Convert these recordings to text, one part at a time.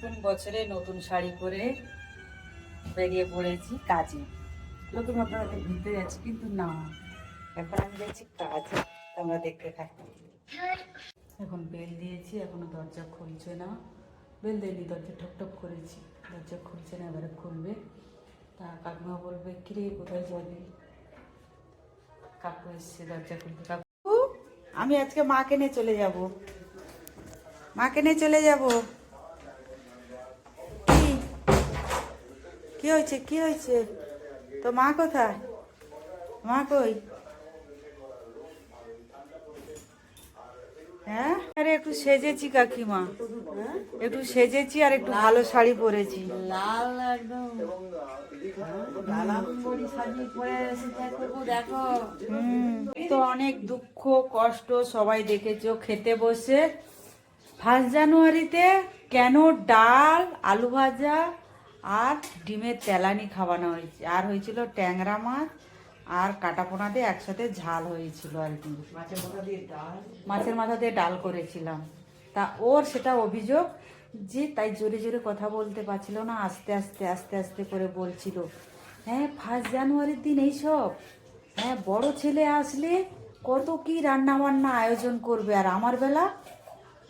নতুন বছরে নতুন শাড়ি পরে বেরিয়ে পড়েছি কাজে। নতুন আপনারা ঘুরতে যাচ্ছি, কিন্তু না। এখন আমি যাচ্ছি কাজে, তোমরা দেখতে থাকি। এখন বেল দিয়েছি, এখনও দরজা খুলছে না। বেল দেয়নি দরজা ঠক ঠক করেছি। দরজা খুলছে না, এবারে খুলবে। তা কাকিমা বলবে, কিরে, কোথায় যাবি? কাকু এসছে, দরজা খুলবে কাকু, আমি আজকে মাকে নিয়ে চলে যাব। মাকে নিয়ে চলে যাব। কি হয়েছে? কি হয়েছে? তো মা কোথায়? মা কই? হ্যাঁ? আরে একটু সেজেছি কাকিমা। একটু সেজেছি আর একটু ভালো শাড়ি পরেছি। লাল একদম। তো অনেক দুঃখ কষ্ট সবাই দেখেছ খেতে বসে। ফার্স্ট জানুয়ারিতে কেন ডাল আলু ভাজা আর ডিমের তেলানি খাওয়ানো হয়েছে। আর হয়েছিল ট্যাংরা মাছ আর কাটাপোনা দিয়ে একসাথে ঝাল হয়েছিল আর কি। মাছের মাথা দিয়ে ডাল? মাছের মাথা দিয়ে ডাল করেছিলাম। তা ওর সেটা অভিযোগ যে তাই জোরে জোরে কথা বলতে পারছিল না আস্তে আস্তে আস্তে আস্তে করে বলছিল হ্যাঁ ফার্স্ট জানুয়ারির দিন এইসব হ্যাঁ বড় ছেলে আসলে কত কি রান্না বান্না আয়োজন করবে আর আমার বেলা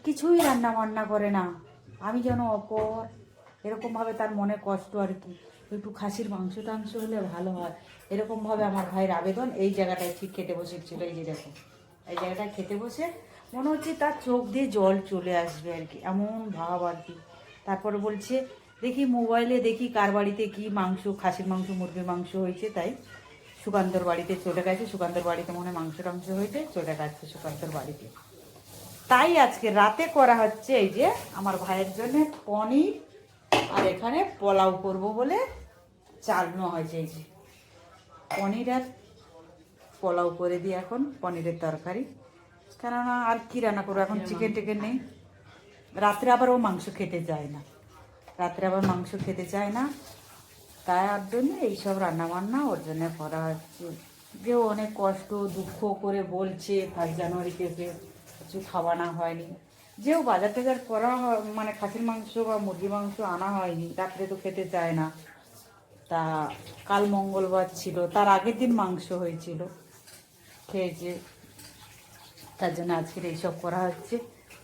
কিছুই রান্না বান্না করে না। আমি যেন অপর এরকমভাবে তার মনে কষ্ট আর কি। একটু খাসির মাংস টাংস হলে ভালো হয়। এরকমভাবে আমার ভাইয়ের আবেদন এই জায়গাটায় ঠিক খেতে বসেছিল এই যে দেখো। এই জায়গাটায় খেতে বসে মনে হচ্ছে তার চোখ দিয়ে জল চলে আসবে আর কি, এমন ভাব আর কি। তারপর বলছে, দেখি মোবাইলে দেখি কার বাড়িতে কি মাংস, খাসির মাংস, মুরগির মাংস হয়েছে। তাই সুকান্তর বাড়িতে চলে গেছে। সুকান্তর বাড়িতে মনে মাংস টাংস হয়েছে, চলে গেছে সুকান্তর বাড়িতে। তাই আজকে রাতে করা হচ্ছে এই যে আমার ভাইয়ের জন্য পনির আর এখানে পোলাও করব বলে চাল নেওয়া হয়েছে এই যে। পনির আর পোলাও করে দিই এখন পনিরের তরকারি। কেননা আর কি রান্না করব এখন চিকেন টিকেন নেই। রাত্রে আবার ও মাংস খেতে চায় না। রাত্রে আবার মাংস খেতে চায় না। তাই আর জন্য এইসব রান্না বান্না ওর জন্য করা হচ্ছে। যে অনেক কষ্ট দুঃখ করে বলছে ফার্স্ট জানুয়ারিতে কিছু খাওয়ানো হয়নি। যেও বাজার টাজার করা হয় মানে খাসির মাংস বা মুরগি মাংস আনা হয়নি, রাত্রে তো খেতে চায় না। তা কাল মঙ্গলবার ছিল, তার আগের দিন মাংস হয়েছিল, খেয়েছে। তার জন্য আজকের এইসব করা হচ্ছে।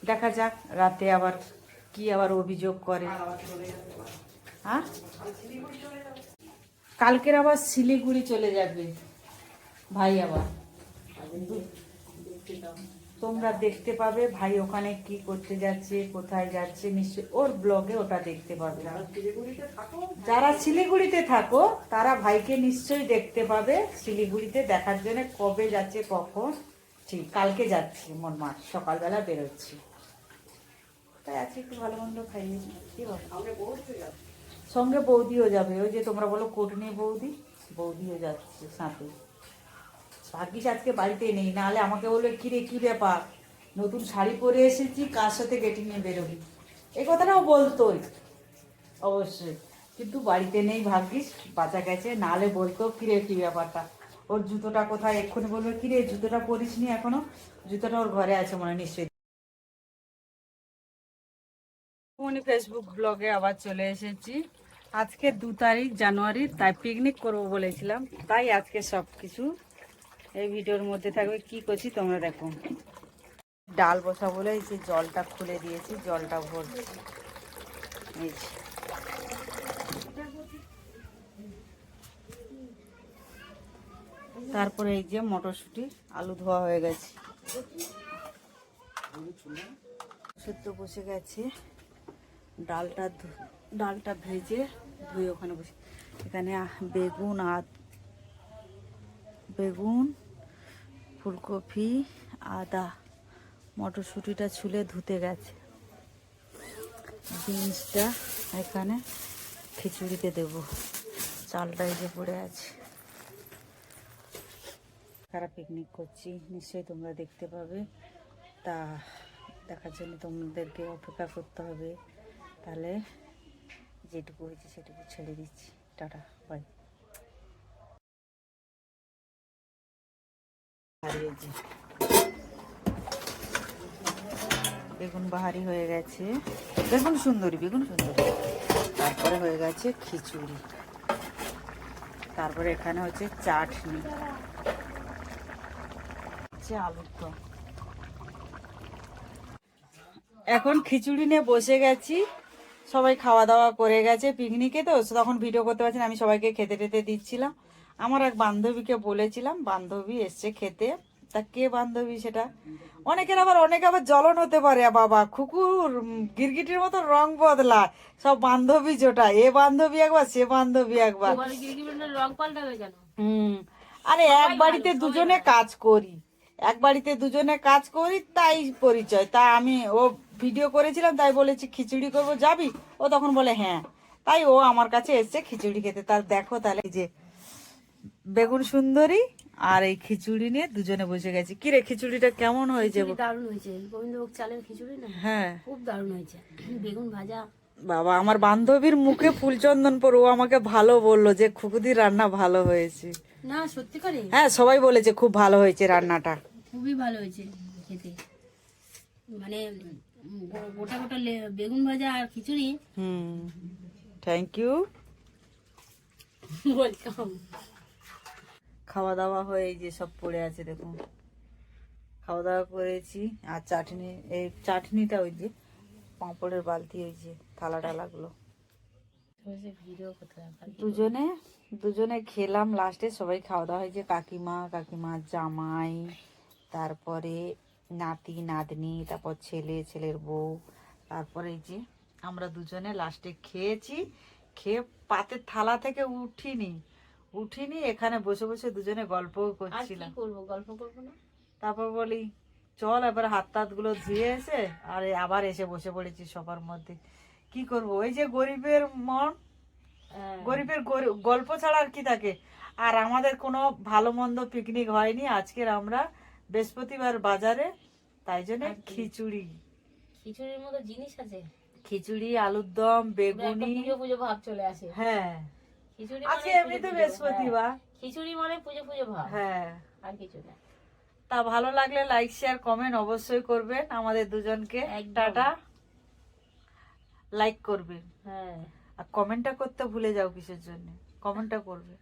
দেখা যাক, রাতে আবার কি আবার অভিযোগ করে। হ্যাঁ কালকের আবার শিলিগুড়ি চলে যাবে, ভাই আবার। তোমরা দেখতে পাবে ভাই ওখানে কি করতে যাচ্ছে, কোথায় যাচ্ছে নিশ্চয় ওর ব্লগে ওটা দেখতে পাবে। যারা শিলিগুড়িতে থাকো, তারা ভাইকে নিশ্চয়ই দেখতে পাবে শিলিগুড়িতে দেখার জন্য কবে যাচ্ছে, কখন। ঠিক, কালকে যাচ্ছি, মন মাঠ সকালবেলা বেরোচ্ছি। তাই আজকে একটু ভালো মন্দ খাইয়ে কি সঙ্গে বৌদিও যাবে, ওই যে তোমরা বলো কোটনি বৌদি? বৌদিও যাচ্ছে সাথে। ভাগ্যিস আজকে বাড়িতে নেই, নাহলে আমাকে বলবে, কিরে, কি ব্যাপার? নতুন শাড়ি পরে এসেছি, কার সাথে নিয়ে বেরোবি? এই কথাটাও বলতোই, অবশ্যই। কিন্তু বাড়িতে নেই ভাগ্যিস, বাঁচা গেছে, নাহলে বলতো, কিরে, কি ব্যাপারটা? ওর জুতোটা কোথায়? এক্ষুনি বলবে, কিরে, জুতোটা পরিস নি এখনও? জুতোটা ওর ঘরে আছে মনে নিশ্চয়ই। মনি ফেসবুক ব্লগে আবার চলে এসেছি। আজকে দু তারিখ জানুয়ারি, তাই পিকনিক করব বলেছিলাম। তাই আজকে সব কিছু এই ভিডিওর মধ্যে থাকবে, কি করছি তোমরা দেখো। ডাল বসা বলে এই যে জলটা খুলে দিয়েছি, জলটা ভরছি। এই। তারপরে এই যে মটরশুঁটি, আলু ধোয়া হয়ে গেছে। সেদ্ধ বসে গেছে। ডালটা ডালটা ভেজে ধুয়ে ওখানে বসে, এখানে বেগুন আর বেগুন ফুলকপি, আদা, মটরশুঁটিটা ছুলে ধুতে গেছে। বিনসটা এখানে খিচুড়িতে দেব। চালটা যে পড়ে আছে। কারা পিকনিক করছি, নিশ্চয়ই তোমরা দেখতে পাবে। তা দেখার জন্য তোমাদেরকে অপেক্ষা করতে হবে। তাহলে যেটুকু হয়েছে সেটুকু ছেড়ে দিচ্ছি। টাটা বাই আর বেগুন বাহারি হয়ে গেছে। বেগুন সুন্দরী বেগুন সুন্দরী। তারপরে হয়ে গেছে খিচুড়ি। তারপরে এখানে হচ্ছে চাটনি। হচ্ছে আলুর দম। এখন খিচুড়ি নিয়ে বসে গেছি। সবাই খাওয়া দাওয়া করে গেছে পিকনিকে তো তখন ভিডিও করতে পারছি আমি সবাইকে খেতে টেতে দিচ্ছিলাম। আমার এক বান্ধবীকে বলেছিলাম বান্ধবী এসছে খেতে। তা কে বান্ধবী সেটা? অনেকের আবার অনেকে আবার জ্বলন হতে পারে বাবা কুকুর গিরগিটির মতো রং বদলা সব বান্ধবী জোটা এ বান্ধবী একবার সে বান্ধবী একবার। হুম আরে এক বাড়িতে দুজনে কাজ করি। এক বাড়িতে দুজনে কাজ করি তাই পরিচয়। তা আমি ও ভিডিও করেছিলাম তাই বলেছি খিচুড়ি করব যাবি? ও তখন বলে হ্যাঁ। তাই ও আমার কাছে এসছে খিচুড়ি খেতে তার দেখো তাহলে যে বেগুন সুন্দরী আর এই খিচুড়ি নিয়ে দুজনে বসে গেছি। কি রে খিচুড়িটা কেমন হয়েছে দারুণ হয়েছে। গোবিন্দভোগ চালের খিচুড়ি না? হ্যাঁ। খুব দারুণ হয়েছে। বেগুন ভাজা। বাবা আমার বান্ধবীর মুখে ফুলচন্দন পর ও আমাকে ভালো বলল যে খুকুদির রান্না ভালো হয়েছে। না সত্যি করে? হ্যাঁ সবাই বলেছে খুব ভালো হয়েছে রান্নাটা। খুবই ভালো হয়েছে খেতে। মানে গোটা গোটা বেগুন ভাজা আর খিচুড়ি। হুম থ্যাংক ইউ ওয়েলকাম খাওয়া দাওয়া হয়ে যে সব পড়ে আছে দেখুন। খাওয়া দাওয়া করেছি আর চাটনি এই চাটনিটা ওই যে পাঁপড়ের বালতি ওই যে থালা টালাগুলো দুজনে দুজনে খেলাম লাস্টে সবাই খাওয়া দাওয়া হয়েছে কাকিমা কাকিমার জামাই তারপরে নাতি নাতনি তারপর ছেলে ছেলের বউ তারপরে যে আমরা দুজনে লাস্টে খেয়েছি খেয়ে পাতের থালা থেকে উঠিনি উঠিনি এখানে বসে বসে দুজনে কি করছিলাম। করব গল্প করব না? তারপর বলি চল এবার হাত টাতগুলো ধুয়ে এসে আর আবার এসে বসে পড়েছি সবার মধ্যে। কি করব? ওই যে গরিবের মন হ্যাঁ। গরিবের গরি- গল্প ছাড়া আর কি থাকে? আর আমাদের কোনো ভালো মন্দ পিকনিক হয়নি। আজকের আমরা বৃহস্পতিবার বাজারে তাই জন্য খিচুড়ি। খিচুড়ির মতো জিনিস আছে? খিচুড়ি আলুর দম বেগুনি। পুজো ভাব চলে আসে। হ্যাঁ। খিচুড়ি আজকে মানে এমনি তো বৃহস্পতিবার হ্যাঁ। খিচুড়ি মানে পুজো পুজো ভাব। হ্যাঁ। আর কিছু না। তা ভালো লাগলে লাইক শেয়ার কমেন্ট অবশ্যই করবেন আমাদের দুজনকে। টাটা। লাইক করবে। হ্যাঁ। আর কমেন্টটা করতে ভুলে যাও কিসের জন্য। কমেন্টটা করবে।